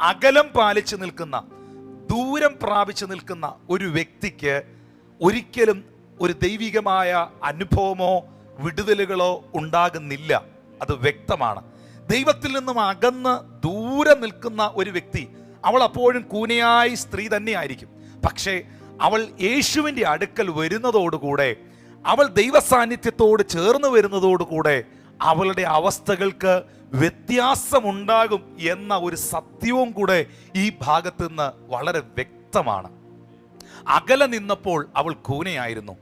അകലം പാലിച്ചു നിൽക്കുന്ന ദൂരം പ്രാപിച്ചു നിൽക്കുന്ന ഒരു വ്യക്തിക്ക് ഒരിക്കലും ഒരു ദൈവികമായ അനുഭവമോ വിടുതലുകളോ ഉണ്ടാകുന്നില്ല. അത് വ്യക്തമാണ്. ദൈവത്തിൽ നിന്നും അകന്ന് ദൂരെ നിൽക്കുന്ന ഒരു വ്യക്തി അവൾ അപ്പോഴും കൂനയായി സ്ത്രീ തന്നെയായിരിക്കും. പക്ഷേ അവൾ യേശുവിന്റെ അടുക്കൽ വരുന്നതോടുകൂടെ അവൾ ദൈവസാന്നിധ്യത്തോട് ചേർന്ന് വരുന്നതോടുകൂടെ അവളുടെ അവസ്ഥകൾക്ക് വ്യത്യാസമുണ്ടാകും എന്ന ഒരു സത്യവും കൂടെ ഈ ഭാഗത്ത് നിന്ന് വളരെ വ്യക്തമാണ്. അകലെ നിന്നപ്പോൾ അവൾ കൂനയായിരുന്നു.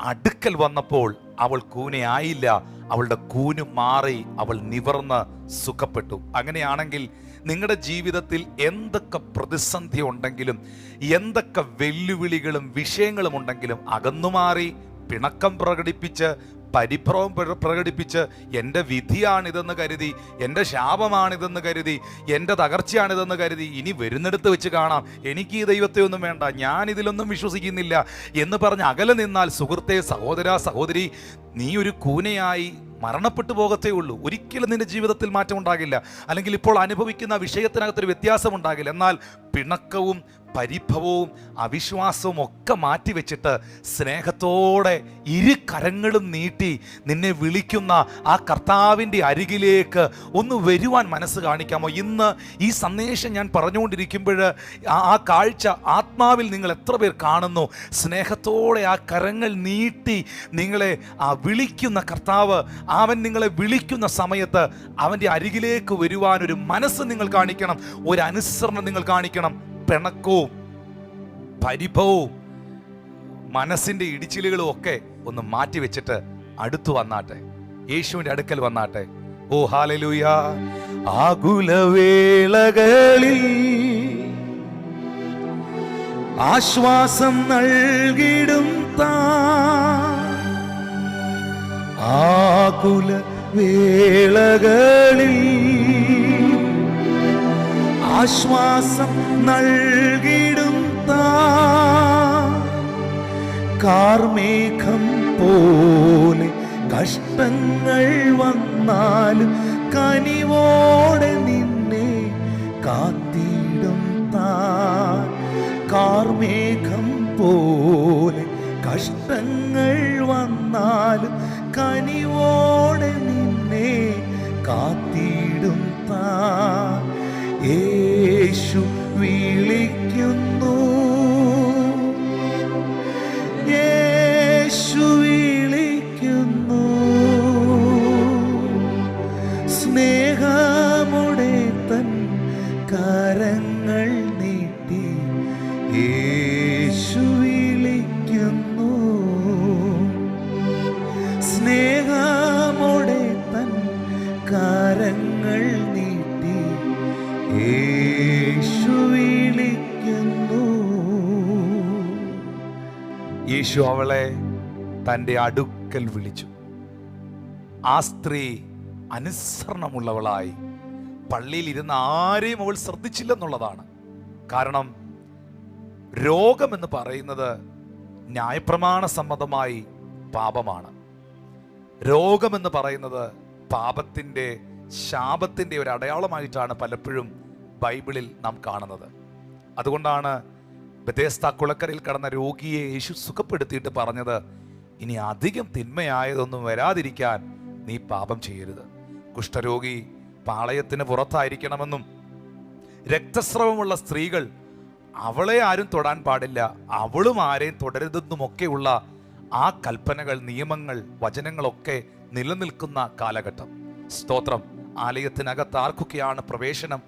അടുക്കൽ വന്നപ്പോൾ അവൾ കൂനയായില്ല. അവളുടെ കൂന് മാറി അവൾ നിവർന്ന് സുഖപ്പെട്ടു. അങ്ങനെയാണെങ്കിൽ നിങ്ങളുടെ ജീവിതത്തിൽ എന്തൊക്കെ പ്രതിസന്ധി ഉണ്ടെങ്കിലും എന്തൊക്കെ വെല്ലുവിളികളും വിഷയങ്ങളും ഉണ്ടെങ്കിലും അകന്നുമാറി പിണക്കം പ്രകടിപ്പിച്ച് പരിഭ്രമം പ്ര- പ്രകടിപ്പിച്ച് എന്റെ വിധിയാണിതെന്ന് കരുതി എന്റെ ശാപമാണിതെന്ന് കരുതി എന്റെ തകർച്ചയാണിതെന്ന് കരുതി ഇനി വരുന്നിടത്ത് വെച്ച് കാണാം. എനിക്ക് ഈ ദൈവത്തെ ഒന്നും വേണ്ട ഞാൻ ഇതിലൊന്നും വിശ്വസിക്കുന്നില്ല എന്ന് പറഞ്ഞ് അകലെ നിന്നാൽ സുഹൃത്തെ സഹോദര സഹോദരി നീ ഒരു കൂനയായി മരണപ്പെട്ടു പോകത്തേ ഉള്ളൂ. ഒരിക്കലും നിന്റെ ജീവിതത്തിൽ മാറ്റം ഉണ്ടാകില്ല അല്ലെങ്കിൽ ഇപ്പോൾ അനുഭവിക്കുന്ന വിഷയത്തിനകത്തൊരു വ്യത്യാസം ഉണ്ടാകില്ല എന്നാൽ പിണക്കവും പരിഭവവും അവിശ്വാസവും ഒക്കെ മാറ്റിവെച്ചിട്ട് സ്നേഹത്തോടെ ഇരു കരങ്ങളും നീട്ടി നിന്നെ വിളിക്കുന്ന ആ കർത്താവിന്റെ അരികിലേക്ക് ഒന്ന് വരുവാൻ മനസ്സ് കാണിക്കാമോ? ഇന്ന് ഈ സന്ദേശം ഞാൻ പറഞ്ഞുകൊണ്ടിരിക്കുമ്പോൾ ആ കാഴ്ച ആത്മാവിൽ നിങ്ങൾ എത്ര പേർ കാണുന്നു? സ്നേഹത്തോടെ ആ കരങ്ങൾ നീട്ടി നിങ്ങളെ ആ വിളിക്കുന്ന കർത്താവ് അവൻ നിങ്ങളെ വിളിക്കുന്ന സമയത്ത് അവന്റെ അരികിലേക്ക് വരുവാൻ ഒരു മനസ്സ് നിങ്ങൾ കാണിക്കണം. ഒരു അനുസരണം നിങ്ങൾ കാണിക്കണം. പിണക്കവും പരിഭവവും മനസ്സിന്റെ ഇടിച്ചിലുകളും ഒക്കെ ഒന്ന് മാറ്റി വെച്ചിട്ട് അടുത്തു വന്നാട്ടെ. യേശുവിന്റെ അടുക്കൽ വന്നാട്ടെ. ഓ ഹാലലൂയ ആകുലവേളകളിൽ ആശ്വാസം നൽകിടും താ ആകുല വേളകളിൽ ആശ്വാസം നൽകിടും താ കാർമേഘം പോലെ കഷ്ടങ്ങൾ വന്നാലും കനിവോടെ നിന്നെ കാത്തിടും താൻ. കാർമേഘം പോലെ കഷ്ടങ്ങൾ വന്നാലും കനിവോടെ നിന്നെ കാത്തിടും താൻ. യേശു വിളിക്കുന്നു. യേശു വിളിക്കുന്നു. സ്നേഹമുടെ തൻ കരങ്ങൾ നീട്ടി. യേശു യേശു അവളെ തന്റെ അടുക്കൽ വിളിച്ചു. ആ സ്ത്രീ അനുസരണമുള്ളവളായി. പള്ളിയിൽ ഇരുന്ന് ആരെയും അവൾ ശ്രദ്ധിച്ചില്ലെന്നുള്ളതാണ്. കാരണം രോഗമെന്ന് പറയുന്നത് ന്യായപ്രമാണ സമ്മതമായി പാപമാണ്. രോഗമെന്ന് പറയുന്നത് പാപത്തിന്റെ ശാപത്തിന്റെ ഒരു അടയാളമായിട്ടാണ് പലപ്പോഴും ബൈബിളിൽ നാം കാണുന്നത്. അതുകൊണ്ടാണ് ബദേസ്ത കുളക്കരയിൽ കടന്ന രോഗിയെ യേശു സുഖപ്പെടുത്തിയിട്ട് പറഞ്ഞത് ഇനി അധികം തിന്മയായതൊന്നും വരാതിരിക്കാൻ നീ പാപം ചെയ്യരുത്. കുഷ്ഠരോഗി പാളയത്തിന് പുറത്തായിരിക്കണമെന്നും രക്തസ്രവമുള്ള സ്ത്രീകൾ അവളെ ആരും തൊടാൻ പാടില്ല അവളും ആരെയും തുടരുതെന്നുമൊക്കെയുള്ള ആ കൽപ്പനകൾ നിയമങ്ങൾ വചനങ്ങളൊക്കെ നിലനിൽക്കുന്ന കാലഘട്ടം. സ്തോത്രം. ആലയത്തിനകത്ത് ആർക്കൊക്കെയാണ് പ്രവേശനം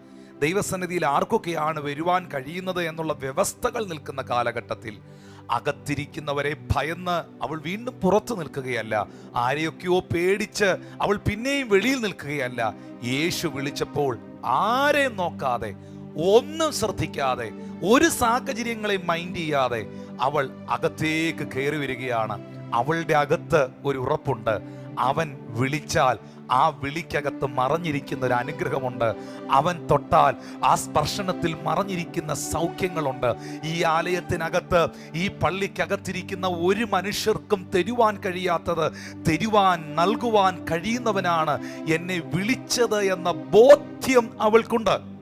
ദൈവസന്നിധിയിൽ ആർക്കൊക്കെയാണ് വരുവാൻ കഴിയുന്നത് എന്നുള്ള വ്യവസ്ഥകൾ നിൽക്കുന്ന കാലഘട്ടത്തിൽ അകത്തിരിക്കുന്നവരെ ഭയന്ന് അവൾ വീണ്ടും പുറത്തു നിൽക്കുകയല്ല. ആരെയൊക്കെയോ പേടിച്ച് അവൾ പിന്നെയും വെളിയിൽ നിൽക്കുകയല്ല. യേശു വിളിച്ചപ്പോൾ ആരെ നോക്കാതെ ഒന്നും ശ്രദ്ധിക്കാതെ ഒരു സാഹചര്യങ്ങളെ മൈൻഡ് ചെയ്യാതെ അവൾ അകത്തേക്ക് കയറി വരികയാണ്. അവളുടെ അകത്ത് ഒരു ഉറപ്പുണ്ട്. അവൻ വിളിച്ചാൽ ആ വിളിക്കകത്ത് മറഞ്ഞിരിക്കുന്ന ഒരു അനുഗ്രഹമുണ്ട്. അവൻ തൊട്ടാൽ ആ സ്പർശനത്തിൽ മറഞ്ഞിരിക്കുന്ന സൗഖ്യങ്ങളുണ്ട്. ഈ ആലയത്തിനകത്ത് ഈ പള്ളിക്കകത്തിരിക്കുന്ന ഒരു മനുഷ്യർക്കും തരുവാൻ കഴിയാത്തത് തരുവാൻ നൽകുവാൻ കഴിയുന്നവനാണ് എന്നെ വിളിച്ചത് എന്ന ബോധ്യം അവൾക്കുണ്ട്.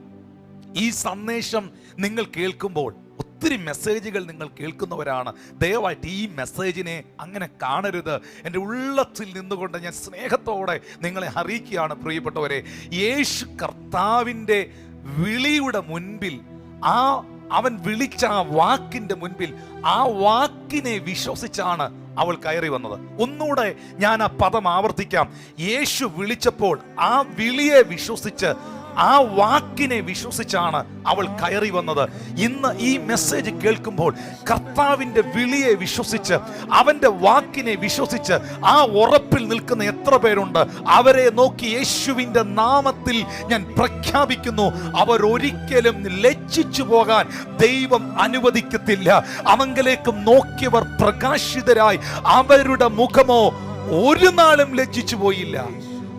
ഈ സന്ദേശം നിങ്ങൾ കേൾക്കുമ്പോൾ ഒത്തിരി മെസ്സേജുകൾ നിങ്ങൾ കേൾക്കുന്നവരാണ്. ദയവായിട്ട് ഈ മെസ്സേജിനെ അങ്ങനെ കാണരുത്. എന്റെ ഉള്ളത്തിൽ നിന്നുകൊണ്ട് ഞാൻ സ്നേഹത്തോടെ നിങ്ങളെ അറിയിക്കുകയാണ് പ്രിയപ്പെട്ടവരെ. യേശു കർത്താവിന്റെ വിളിയുടെ മുൻപിൽ ആ അവൻ വിളിച്ച ആ വാക്കിന്റെ മുൻപിൽ ആ വാക്കിനെ വിശ്വസിച്ചാണ് അവൾ കയറി വന്നത്. ഒന്നുകൂടെ ഞാൻ ആ പദം ആവർത്തിക്കാം. യേശു വിളിച്ചപ്പോൾ ആ വിളിയെ വിശ്വസിച്ച് ആ വാക്കിനെ വിശ്വസിച്ചാണ് അവൾ കയറി വന്നത്. ഇന്ന് ഈ മെസ്സേജ് കേൾക്കുമ്പോൾ കർത്താവിന്റെ വിളിയെ വിശ്വസിച്ച് അവന്റെ വാക്കിനെ വിശ്വസിച്ച് ആ ഉറപ്പിൽ നിൽക്കുന്ന എത്ര പേരുണ്ട്? അവരെ നോക്കി യേശുവിന്റെ നാമത്തിൽ ഞാൻ പ്രഖ്യാപിക്കുന്നു അവരൊരിക്കലും ലജ്ജിച്ചു പോകാൻ ദൈവം അനുവദിക്കത്തില്ല. അവങ്കലേക്കും നോക്കിയവർ പ്രകാശിതരായി അവരുടെ മുഖമോ ഒരു നാളും ലജ്ജിച്ചു പോയില്ല.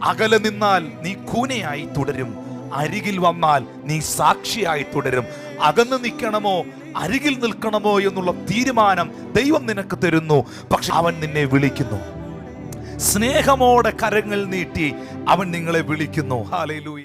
അകലെ നിന്നാൽ നീ കൂനയായി തുടരും. അരികിൽ വന്നാൽ നീ സാക്ഷിയായി തുടരും. അകന്ന് നിൽക്കണമോ? അരികിൽ നിൽക്കണമോ എന്നുള്ള തീരുമാനം ദൈവം നിനക്ക് തരുന്നു. പക്ഷെ അവൻ നിന്നെ വിളിക്കുന്നു. സ്നേഹമോടെ കരങ്ങൾ നീട്ടി അവൻ നിങ്ങളെ വിളിക്കുന്നു. ഹാലയിലൂയ